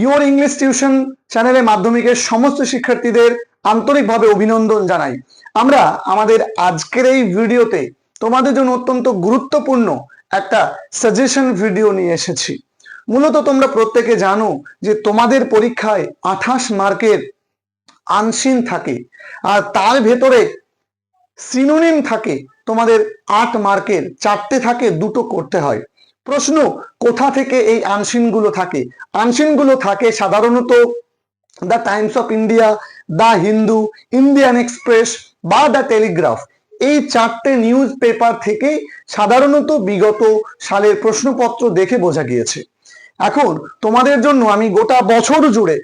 Your English tuition চ্যানেলে মাধ্যমিকের সমস্ত শিক্ষার্থীদের আন্তরিকভাবে অভিনন্দন জানাই। আমরা আমাদের আজকের এই ভিডিওতে তোমাদের জন্য অত্যন্ত গুরুত্বপূর্ণ একটা সাজেশন ভিডিও নিয়ে এসেছি। মূলত তোমরা প্রত্যেকে জানো যে তোমাদের পরীক্ষায় আঠাশ মার্কের আনসিন থাকে আর তার ভেতরে সিনোনিম থাকে। তোমাদের আট মার্কের চারটে থাকে, দুটো করতে হয়। প্রশ্ন, কোথা থেকে এই আনসিনগুলো থাকে? আনসিনগুলো থাকে সাধারণত the Times of India, the Hindu, Indian Express বা দ্য টেলিগ্রাফ। এই চারটে নিউজ পেপার থেকেই সাধারণত বিগত সালের প্রশ্নপত্র দেখে বোঝা গিয়েছে। এখন তোমাদের জন্য আমি গোটা বছর জুড়ে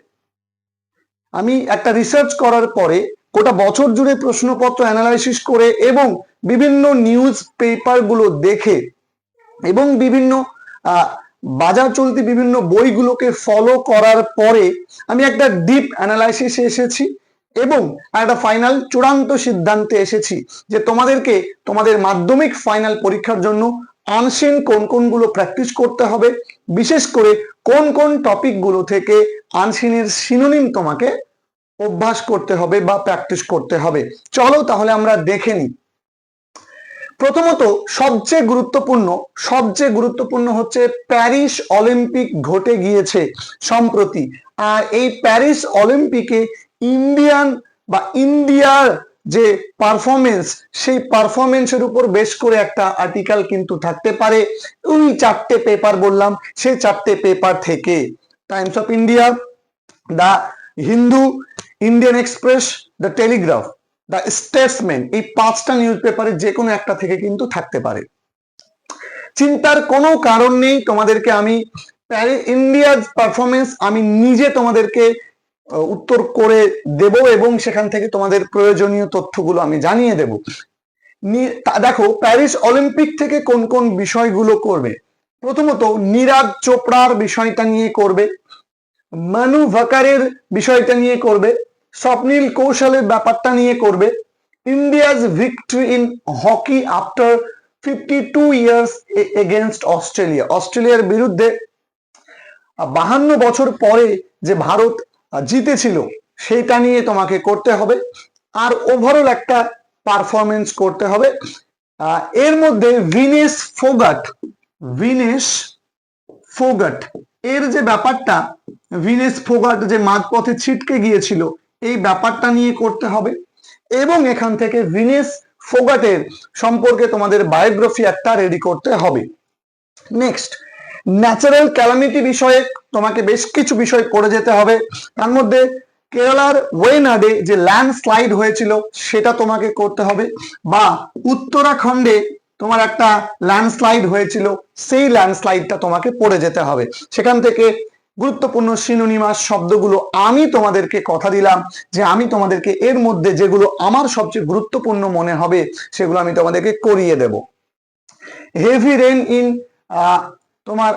আমি একটা রিসার্চ করার পরে গোটা বছর জুড়ে প্রশ্নপত্র অ্যানালাইসিস করে এবং বিভিন্ন নিউজ পেপারগুলো দেখে এবং বিভিন্ন বাজার চলতি বিভিন্ন বইগুলোকে ফলো করার পরে আমি একটা ডিপ অ্যানালাইসিসে এসেছি এবং একটা ফাইনাল চূড়ান্ত সিদ্ধান্তে এসেছি যে তোমাদেরকে তোমাদের মাধ্যমিক ফাইনাল পরীক্ষার জন্য আনসিন কোন কোনগুলো প্র্যাকটিস করতে হবে, বিশেষ করে কোন কোন টপিকগুলো থেকে আনসিনের সিনোনিম তোমাকে অভ্যাস করতে হবে বা প্র্যাকটিস করতে হবে। চলো তাহলে আমরা দেখে নিই। প্রথমত সবচেয়ে গুরুত্বপূর্ণ সবচেয়ে গুরুত্বপূর্ণ হচ্ছে প্যারিস অলিম্পিক ঘটে গিয়েছে সম্প্রতি। আর এই প্যারিস অলিম্পিকে ইন্ডিয়ান বা ইন্ডিয়ার যে পারফরমেন্স সেই পারফরমেন্সের উপর বেশ করে একটা আর্টিকেল কিন্তু থাকতে পারে। ওই চারটে পেপার বললাম, সেই চারটে পেপার থেকে। Times of India, the Hindu, Indian Express, the Telegraph. The Statesman এই পাঁচটা নিউজ পেপারে যে কোনো একটা থেকে কিন্তু থাকতে পারে। চিন্তার কোনো কারণ নেই তোমাদেরকে আমি ইন্ডিয়ার পারফরমেন্স আমি নিজে তোমাদেরকে উত্তর করে দেব এবং সেখান থেকে তোমাদের প্রয়োজনীয় তথ্যগুলো আমি জানিয়ে দেব। দেখো, প্যারিস অলিম্পিক থেকে কোন কোন বিষয়গুলো করবে? প্রথমত, নীরাজ চোপড়ার বিষয়টা নিয়ে করবে। মানু ভাকারের বিষয়টা নিয়ে করবে। স্বপ্নীল কৌশলের ব্যাপারটা নিয়ে করবে। India's victory in hockey after fifty two years against Australia. অস্ট্রেলিয়ার বিরুদ্ধে বাহান্ন বছর পরে যে ভারত জিতেছিল সেটা নিয়ে তোমাকে করতে হবে। আর ওভারঅল একটা পারফরমেন্স করতে হবে। এর মধ্যে ভিনেস ফোগাট ভিনেস ফোগাট, এর যে ব্যাপারটা ভিনেস ফোগাট যে মাঝপথে ছিটকে গিয়েছিল এই ব্যাপারটা নিয়ে করতে হবে। এবং এখান থেকে ভিনেস ফোগাটের সম্পর্কে তোমাদের বায়োগ্রাফি একটা রেডি করতে হবে। নেক্সট ন্যাচারাল ক্যালামিটি বিষয়ে তোমাকে বেশ কিছু বিষয় পড়ে যেতে হবে। তার মধ্যে কেরালার ওয়েনাডে যে ল্যান্ডস্লাইড হয়েছিল, সেটা তোমাকে করতে হবে। বা উত্তরাখণ্ডে তোমার একটা ল্যান্ডস্লাইড হয়েছিল, সেই ল্যান্ডস্লাইডটা তোমাকে পড়ে যেতে হবে। সেখান থেকে গুরুত্বপূর্ণ সিনোনিমাস শব্দগুলো আমি তোমাদেরকে কথা দিলাম, যে আমি তোমাদেরকে এর মধ্যে যেগুলো আমার সবচেয়ে গুরুত্বপূর্ণ মনে হবে, সেগুলো আমি তোমাদেরকে করিয়ে দেব। হেভি রেন ইন তোমার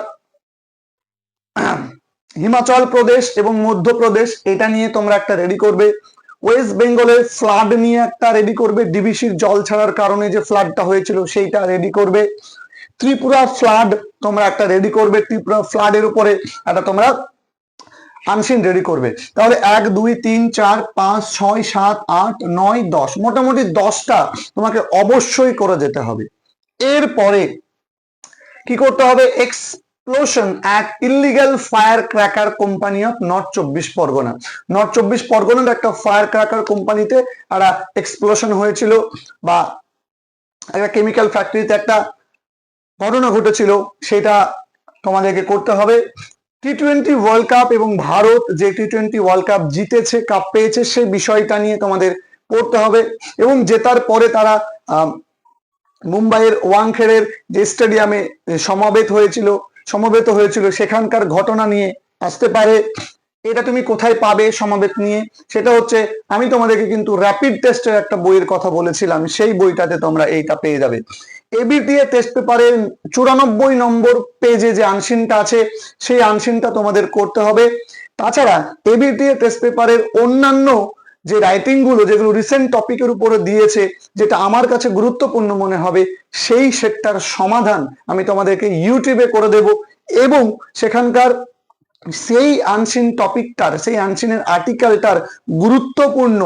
হিমাচল প্রদেশ এবং মধ্যপ্রদেশ, এটা নিয়ে তোমরা একটা রেডি করবে। ওয়েস্ট বেঙ্গলের ফ্লাড নিয়ে একটা রেডি করবে। ডিবিসির জল ছাড়ার কারণে যে ফ্লাডটা হয়েছিল, সেইটা রেডি করবে। ত্রিপুরা ফ্লাড তোমরা একটা রেডি করবে, ত্রিপুরা ফ্লাডের উপরে একটা তোমরা আনসিন রেডি করবে। তাহলে এক, দুই, তিন, চার, পাঁচ, ছয়, সাত, আট, নয়, দশ, মোটামুটি দশটা তোমাকে অবশ্যই করে যেতে হবে। এরপরে কি করতে হবে? Explosion at illegal fire cracker company of North চব্বিশ পরগনা। নর্থ চব্বিশ পরগনার একটা ফায়ার ক্র্যাকার কোম্পানিতে একটা এক্সপ্লোশন হয়েছিল বা একটা কেমিক্যাল ফ্যাক্টরিতে একটা ঘটনা ঘটেছিল, সেটা তোমাদেরকে করতে হবে। টি টোয়েন্টি ওয়ার্ল্ড কাপ এবং ভারত যে টি টোয়েন্টি ওয়ার্ল্ড কাপ জিতেছে কাপ পেয়েছে সেই বিষয়টা নিয়ে তোমাদের পড়তে হবে এবং জেতার পরে তারা মুম্বাইয়ের ওয়াংখেড়ের যে স্টেডিয়ামে সমাবেত হয়েছিল, সমবেত হয়েছিল, সেখানকার ঘটনা নিয়ে আসতে পারে। এটা তুমি কোথায় পাবে সমাবেত নিয়ে? সেটা হচ্ছে, আমি তোমাদেরকে কিন্তু র্যাপিড টেস্টের একটা বইয়ের কথা বলেছিলাম, সেই বইটাতে তোমরা এইটা পেয়ে যাবে। এবিটিএ টেস্ট পেপারের চুরানব্বই নম্বর পেজে যে আনসিনটা আছে, সেই আনসিনটা তোমাদের করতে হবে। তাছাড়া এবিটিএ টেস্ট পেপারের অন্যান্য যে রাইটিংগুলো, যেগুলো রিসেন্ট টপিকের উপরে দিয়েছে, যেটা আমার কাছে গুরুত্বপূর্ণ মনে হবে, সেই সেটটার সমাধান আমি তোমাদেরকে ইউটিউবে করে দেব এবং সেখানকার সেই আনসিন টপিকটার সেই আনসিনের আর্টিকেলটার গুরুত্বপূর্ণ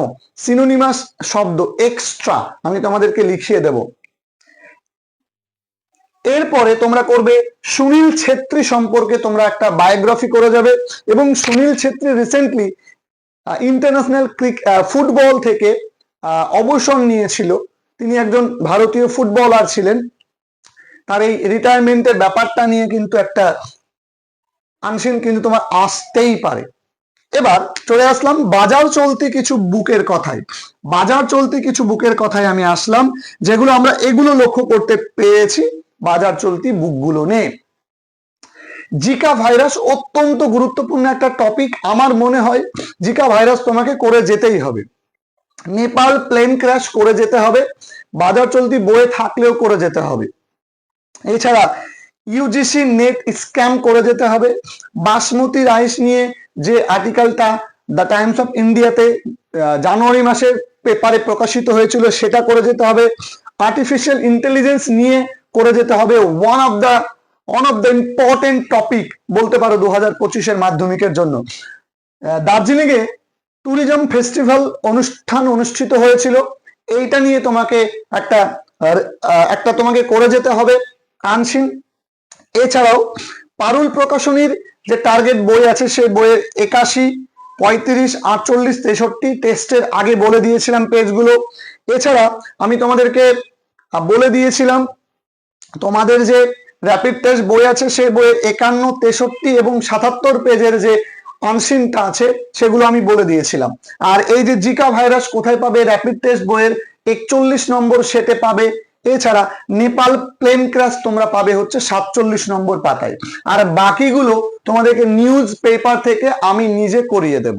সিনোনিমাস শব্দ এক্সট্রা আমি তোমাদেরকে লিখিয়ে দেব। এরপরে তোমরা করবে সুনীল ছেত্রী সম্পর্কে তোমরা একটা বায়োগ্রাফি করে যাবে এবং Sunil Chhetri recently international football থেকে অবসর নিয়েছিল। তিনি একজন ভারতীয় ফুটবলার ছিলেন। তার এই রিটায়ারমেন্টের ব্যাপারটা নিয়ে কিন্তু একটা আনসিন কিন্তু তোমার আসতেই পারে। এবার চলে আসলাম বাজার চলতি কিছু বুকের কথায়। বাজার চলতি কিছু বুকের কথায় আমি আসলাম, যেগুলো আমরা এগুলো লক্ষ্য করতে পেরেছি। বাজার চলতি বুকগুলো নিয়ে। জিকা ভাইরাস অত্যন্ত গুরুত্বপূর্ণ একটা টপিক আমার মনে হয়, জিকা ভাইরাস তোমাকে করে যেতেই হবে। নেপাল প্লেন ক্র্যাশ করে যেতে হবে, বাজার চলতি বয়ে থাকলেও করে যেতে হবে। এছাড়া ইউজিসি নেট স্ক্যাম করে যেতে হবে। বাসমতি রাইস নিয়ে যে আর্টিকেলটা দ্য টাইমস অফ ইন্ডিয়াতে জানুয়ারি মাসের পেপারে প্রকাশিত হয়েছিল, সেটা করে যেতে হবে। আর্টিফিশিয়াল ইন্টেলিজেন্স নিয়ে করে যেতে হবে। One of the one of the important topic বলতে পারো দু হাজার পঁচিশের মাধ্যমিকের জন্য। দার্জিলিং এ ট্যুরিজম ফেস্টিভ্যাল অনুষ্ঠান অনুষ্ঠিত হয়েছিল। এইটা নিয়ে তোমাকে একটা একটা তোমাকে করে যেতে হবে আনসিন। এছাড়াও পারুল প্রকাশনীর যে টার্গেট বই আছে সেই বইয়ের একাশি, পঁয়ত্রিশ, আটচল্লিশ, তেষট্টি টেস্টের আগে বলে দিয়েছিলাম পেজগুলো এছাড়া আমি তোমাদেরকে বলে দিয়েছিলাম তোমাদের যে র্যাপিড টেস্ট বই আছে সেই বইয়ের একান্ন, তেষট্টি এবং সাতাত্তর পেজের যে আনসিনটা আছে, সেগুলো আমি বলে দিয়েছিলাম। আর এই যে জিকা ভাইরাস কোথায় পাবে? র্যাপিড টেস্ট বইয়ের একচল্লিশ নম্বর সেটে পাবে। এছাড়া নেপাল প্লেন ক্রাশ তোমরা পাবে হচ্ছে সাতচল্লিশ নম্বর পাতায়। আর বাকিগুলো তোমাদেরকে নিউজ পেপার থেকে আমি নিজে করিয়ে দেব।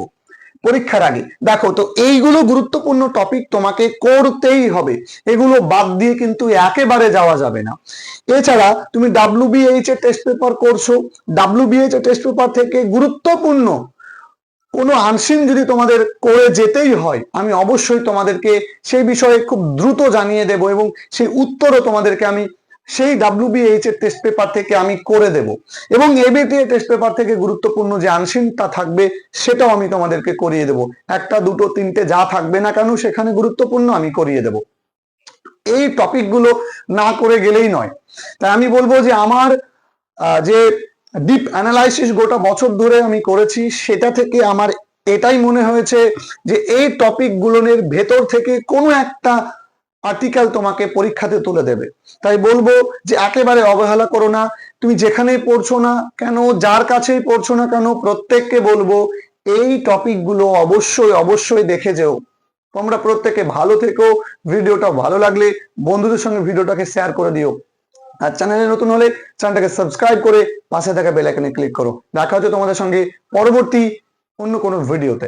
পরীক্ষার আগে। দেখো, তো এইগুলো গুরুত্বপূর্ণ টপিক তোমাকে করতেই হবে। এগুলো বাদ দিয়ে কিন্তু একেবারে যাওয়া যাবে না। এছাড়া তুমি ডাব্লিউবিএইচ এর টেস্ট পেপার করছ। ডাব্লিউবিএইচ এর টেস্ট পেপার থেকে গুরুত্বপূর্ণ কোনো আনসিন যদি তোমাদের করে যেতেই হয়, আমি অবশ্যই তোমাদেরকে সেই বিষয়ে খুব দ্রুত জানিয়ে দেব এবং সেই উত্তরও তোমাদেরকে আমি সেই ডাব্লিউবিএইচ এর টেস্ট পেপার থেকে আমি করে দেব। এবং এবিটি এর টেস্ট পেপার থেকে গুরুত্বপূর্ণ যে আনসিনটা থাকবে, সেটাও আমি তোমাদেরকে করিয়ে দেব। একটা, দুটো, তিনটে যা থাকবে না কেন, সেখানে গুরুত্বপূর্ণ আমি করিয়ে দেব। এই টপিকগুলো না করে গেলেই নয়। তাই আমি বলব যে আমার যে ডিপ অ্যানালাইসিস গোটা বছর ধরে আমি করেছি, সেটা থেকে আমার এটাই মনে হয়েছে যে এই টপিক গুলোনের ভেতর থেকে কোনো একটা আর্টিকেল তোমাকে পরীক্ষাতে তুলে দেবে। তাই বলব যে একেবারে অবহেলা করো না। তুমি যেখানেই পড়ছো না কেন, যার কাছেই পড়ছো না কেন, প্রত্যেককে বলব এই টপিকগুলো অবশ্যই অবশ্যই দেখে যেও। তোমরা প্রত্যেকে ভালো থেকো। ভিডিওটা ভালো লাগলে বন্ধুদের সঙ্গে ভিডিওটাকে শেয়ার করে দিও। আর চ্যানেলে নতুন হলে চ্যানেলটাকে সাবস্ক্রাইব করে পাশে থাকা বেল আইকনে ক্লিক করো। দেখা হচ্ছে তোমাদের সঙ্গে পরবর্তী অন্য কোনো ভিডিওতে